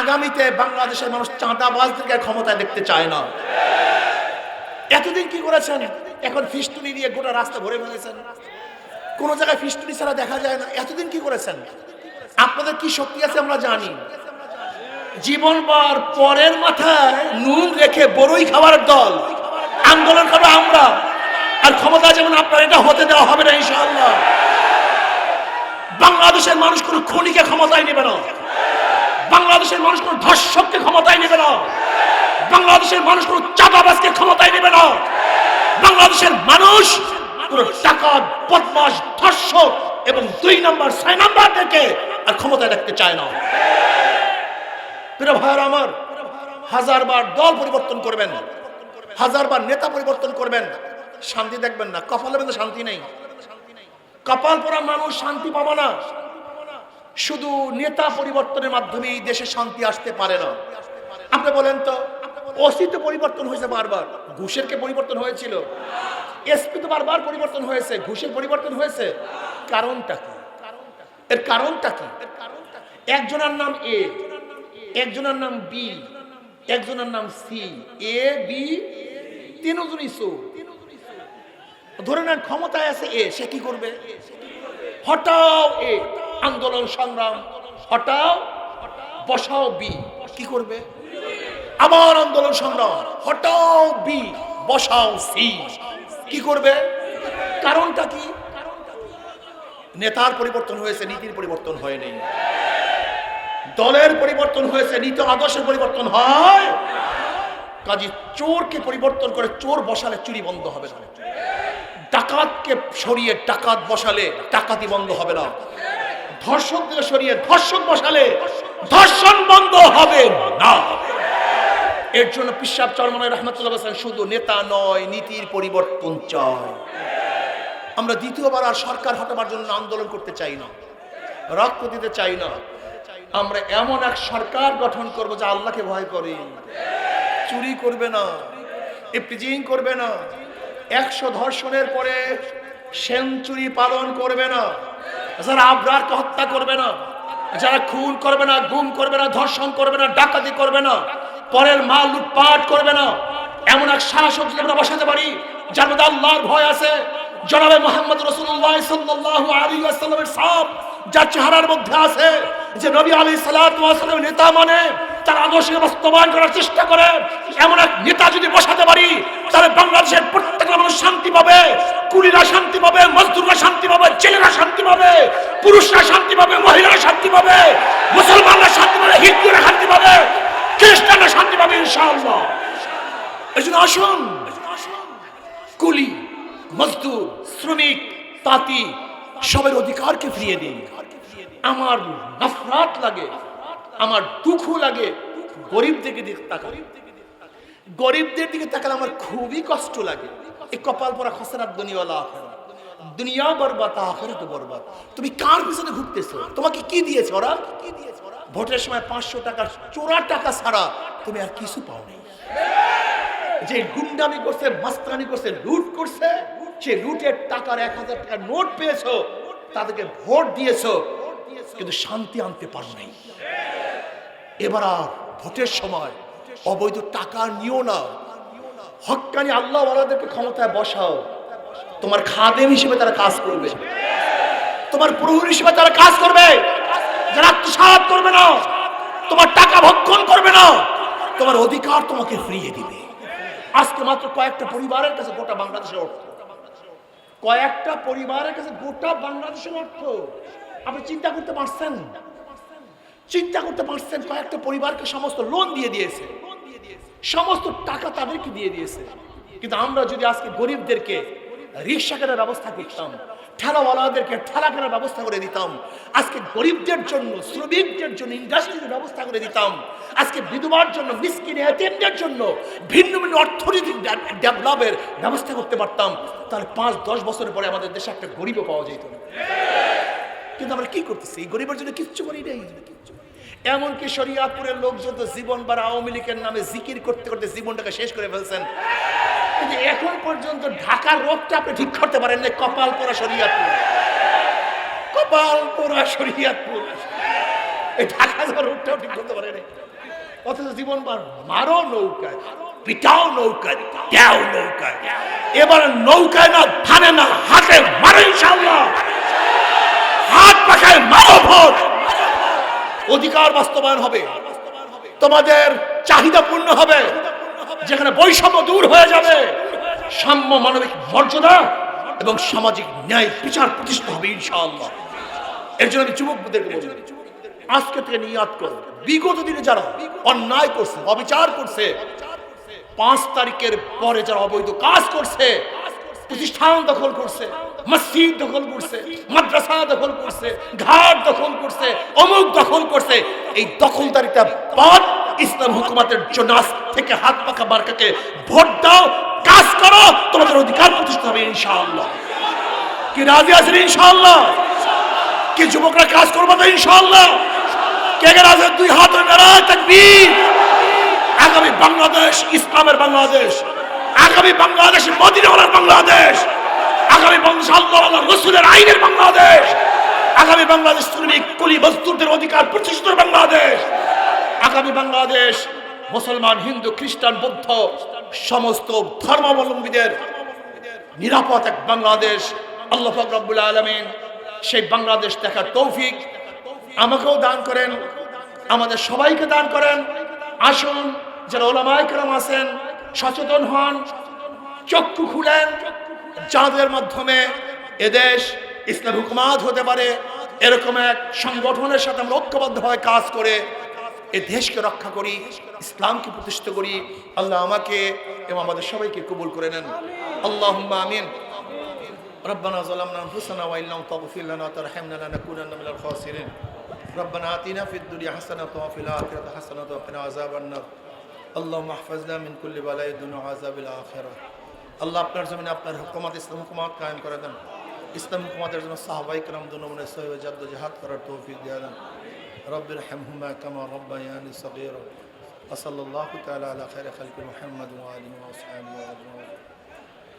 আগামীতে বাংলাদেশের মানুষ চাঁদাবাজদেরকে ক্ষমতায় দেখতে চায় না। এতদিন কি করেছেন? এখন ফিস্টুনি দিয়ে গোটা রাস্তা ভরে ফেলেছেন। কোন জায়গায় ফিস্টুনি ছাড়া দেখা যায় না। এতদিন কি করেছেন? আপনাদের কি শক্তি আছে আমরা জানি। জীবন জীবনবার পরের মাথায় নুন রেখে বড়ই খাবার দল। আন্দোলন করব আমরা। আর ক্ষমতা যেমন আপনার, এটা হতে দেওয়া হবে না ইনশাআল্লাহ। বাংলাদেশের মানুষ কোনো খনিকে ক্ষমতায় নেবে না বাংলাদেশের মানুষ কোনো ধর্ষককে ক্ষমতায় নেবে না বাংলাদেশের মানুষ কোনো চাঁদাবাজকে ক্ষমতায় নেবে না। বাংলাদেশের মানুষ কোনো টাকা বদমাস ধর্ষক এবং দুই নম্বর, ছয় আর ক্ষমতায় রাখতে চায় না। আমার, হাজারবার দল পরিবর্তন করবেন, হাজারবার নেতা পরিবর্তন করবেন, শান্তি দেখবেন না। কপালে কিন্তু শান্তি নেই। কপাল পরা মানুষ শান্তি পাবে না। শুধু নেতা পরিবর্তনের মাধ্যমে এই দেশে শান্তি আসতে পারে না। আপনি বলেন তো অস্তিত্ব পরিবর্তন হয়েছে বারবার। ঘুষের কে পরিবর্তন হয়েছিল? এসপি তো বারবার পরিবর্তন হয়েছে। ঘুষের পরিবর্তন হয়েছে? কারণটা কি? এর কারণটা কি? একজনের নাম এ একজনের নাম বি একজনের নাম সি এ বি তিনজনই সো। ধরে নেন ক্ষমতায় আছে এ সে কি করবে? হটাও এ আন্দোলন সংগ্রাম। হটাও, বসাও বি কি করবে? আবার আন্দোলন সংগ্রাম। হটাও বি, বসাও সি। কি করবে? কারণটা কি? নেতার পরিবর্তন হয়েছে, নীতির পরিবর্তন হয়নি। দলের পরিবর্তন হয়েছে, নীতি আদর্শের পরিবর্তন হয়। কাজী চোরকে পরিবর্তন করে চোর বসালে চুরি বন্ধ হবে না। ডাকাতকে সরিয়ে ডাকাত বসালে ডাকাতি বন্ধ হবে না। ধর্ষককে সরিয়ে ধর্ষক বসালে ধর্ষণ বন্ধ হবে না। এর জন্য পিসাব চরমনের রহমতুল্লাহ হাসান শুধু নেতা নয়, নীতির পরিবর্তন চায় আমরা দ্বিতীয়বার আর সরকার হটাবার জন্য আন্দোলন করতে চাই না, রক্ত দিতে চাই না। আমরা এমন এক সরকার গঠন করব যা আল্লাহকে ভয় করে। চুরি করবে না ইপটিজিং করবে না, একশো ধর্ষণের পরে সেঞ্চুরি পালন করবে না, যারা আবরারকে হত্যা করবে না, যারা খুন করবে না, গুম করবে না, ধর্ষণ করবে না, ডাকাতি করবে না পরের মাল লুটপাট করবে না। এমন এক শাসক যদি আমরা বসাতে পারি, যার মধ্যে আল্লাহর ভয় আছে, জনাবে মোহাম্মদ রসুল্লাহ সাল্লাল্লাহু আলাইহি ওয়াসাল্লামের সাপ, যার চেহারার মধ্যে আছে যে নবী আলী সাল্লামের নেতা মানে তার আদর্শকে বাস্তবায়ন করার চেষ্টা করে, এমন এক নেতা যদি বসাতে পারি, তাহলে বাংলাদেশের প্রত্যেকটা মানুষ শান্তি পাবে, কুলিরা শান্তি পাবে, মজদুররা শান্তি পাবে ছেলেরা শান্তি পাবে, পুরুষরা শান্তি পাবে, মহিলারা শান্তি পাবে, মুসলমানরা শান্তি পাবে হিন্দুরা শান্তি পাবে খ্রিস্টানরা শান্তি পাবে ইনশাআল্লাহ এই আসুন, কুলি, মজদুর, শ্রমিক, তাঁতি, সবের অধিকারকে ফিরিয়ে দিন। আমার নফরাত লাগে, আমার দুঃখ লাগে, গরিবদের দিকে গরিবদের দিকে তাকালে আমার খুবই কষ্ট লাগে। এই কপাল পরা খসরাত দুনিয়াওয়ালা আখেরা দুনিয়া বরবাদ আখেরা তো বরবাদ। তুমি কার পিছনে ঘুরতেছো? তোমাকে কি দিয়েছে ওরা? কি দিয়েছে ওরা ভোটের সময় পাঁচশো টাকা চোরা টাকা ছাড়া তুমি আর কিছু পাও নাই যে গুন্ডামি করছে, মাস্তানি করছে, লুট করছে, সে লুটের টাকার এক হাজার টাকার নোট পেয়েছ, তাদেরকে ভোট দিয়েছ, কিন্তু শান্তি আনতে পার নাই। এবার আর ভোটের সময় অবৈধ টাকা নিও না। হকানি আল্লাহ ওয়ালাদেরকে ক্ষমতায় বসাও। তোমার খাদেম হিসেবে তারা কাজ করবে। তোমার প্রহরী হিসেবে তারা কাজ করবে। যারা আত্মসাৎ করবে না, তোমার টাকা ভক্ষণ করবে না, তোমার অধিকার তোমাকে ফিরিয়ে দিবে। আজকে মাত্র কয়েকটা পরিবারের কাছে গোটা বাংলাদেশের অর্থ। কয়েকটা পরিবারের কাছে গোটা বাংলাদেশের অর্থ। আপনি চিন্তা করতে পারছেন? চিন্তা করতে পারছেন কয়েকটা পরিবারকে সমস্ত লোন দিয়ে দিয়েছে। সমস্ত টাকা তাদেরকে দিয়ে দিয়েছে। কিন্তু আমরা যদি আজকে গরিবদেরকে রিক্সা কেনার ব্যবস্থা করতাম, ঠেলাওয়ালাদেরকে ঠেলা কেনার ব্যবস্থা করে দিতাম। আজকে গরিবদের জন্য, শ্রমিকদের জন্য, ইন্ডাস্ট্রির ব্যবস্থা করে দিতাম। আজকে বিধবার জন্য, মিসকিন এতিমদের জন্য ভিন্ন ভিন্ন অর্থনৈতিক ডেভেলপের ব্যবস্থা করতে পারতাম। তাহলে পাঁচ, দশ বছর পরে আমাদের দেশে একটা গরিবও পাওয়া যেত না। কিন্তু আমরা কি করতেছি? এই গরিবের জন্য কিচ্ছু করি নাই এমনকি শরিয়াপুরের লোকজন তো জীবন বা আওয়ামী লীগের নামে জিকির করতে করতে জীবনটাকে শেষ করে ফেলছেন। পর্যন্ত ঢাকার রোগটা আপনি ঠিক করতে পারেন না কপাল পোড়া শরিয়াতপুর। কপাল পোড়া শরিয়াতপুর। এই ঢাকা যাওয়ার রুটটাও ঠিক করতে পারেন অথচ জীবন মারো নৌকায় পিটাও নৌকায়, দেও নৌকায়। এবার নৌকায় না, ধানে না, হাতে মারো ইনশাল্লাহ হাত পাখায় মারো ভোট অধিকার বাস্তবায়ন হবে। তোমাদের চাহিদা পূর্ণ হবে। যেখানে বৈষম্য দূর হয়ে যাবে। সাম্য মানবিক মর্যাদা এবং সামাজিক ন্যায় বিচার প্রতিষ্ঠা হবে, ইনশাআল্লাহ। এর জন্য আমি যুবকদেরকে বলব আজকে থেকে নিয়াত করো। বিগত দিনে যারা অন্যায় করছে, অবিচার করছে, পাঁচ তারিখের পরে যারা অবৈধ কাজ করছে, প্রতিষ্ঠান দখল করছে, মসজিদ দখল করছে, মাদ্রাসা দখল করছে, ঘাট দখল করছে, অমুক দখল করছে, এই দখলদারিতা বাদ ইসলাম হুকুমাতের জন্য থেকে হাত পাখা বারকাকে ভোট দাও কাজ করো, তোমাদের অধিকার প্রতিষ্ঠা হবে ইনশাআল্লাহ। কি রাজি আছেন ইনশাআল্লাহ? কি যুবকরা কাজ করব তো ইনশাআল্লাহ? কে কে রাজি? দুই হাত তাকবীর। আগামী বাংলাদেশ, ইসলামের বাংলাদেশ। আগামী বাংলাদেশ, মদিনাওয়ালার বাংলাদেশ। আগামী বাংলাদেশ আল্লাহ রসুলের আইনের বাংলাদেশ। আগামী বাংলাদেশ, শ্রমিক, কুলি, মজদুরদের অধিকার প্রতিষ্ঠিত বাংলাদেশ। আগামী বাংলাদেশ, মুসলমান, হিন্দু, খ্রিস্টান, বৌদ্ধ। সমস্ত ধর্মাবলম্বীদের নিরাপদ এক বাংলাদেশ, আল্লাহ পাক রব্বুল আলমিন সেই বাংলাদেশ দেখার তৌফিক আমাকেও দান করেন, আমাদের সবাইকে দান করেন। আসুন, যারা ওলামায় কেরাম আছেন, সচেতন হন, চক্ষু খুলেন, যাদের মাধ্যমে এদেশ ইসলাম হুকুমাত হতে পারে, এরকম এক সংগঠনের সাথে আমরা ঐক্যবদ্ধভাবে কাজ করে এ দেশকে রক্ষা করি ইসলামকে প্রতিষ্ঠা করি আল্লাহ আমাকে এবং আমাদের সবাইকে কবুল করে নেন আল্লাহ আমিন ربنا ظلمنا انفسنا وان لم تغفر لنا وترحمنا لنكونن من الخاسرين ربنا اتنا في الدنيا حسنه وفي الاخره حسنه وقنا عذاب النار اللهم احفظنا من كل بلاء الدنيا وعذاب الاخره আল্লাহ আপনার জমিনে আপনার হুকুমত ইসলাম হুকুমত কায়েম করে দেন ইসলাম হুকুমতের জন্য সাহাবাই کرام দু নমুনে সহিব জাদ্দ জিহাদ করার তৌফিক দিয়ে দেন رب ارحمهما كما ربياني صغيرا. وصلى الله تعالى على خير خلق محمد وآله وأصحابه وأجمعين.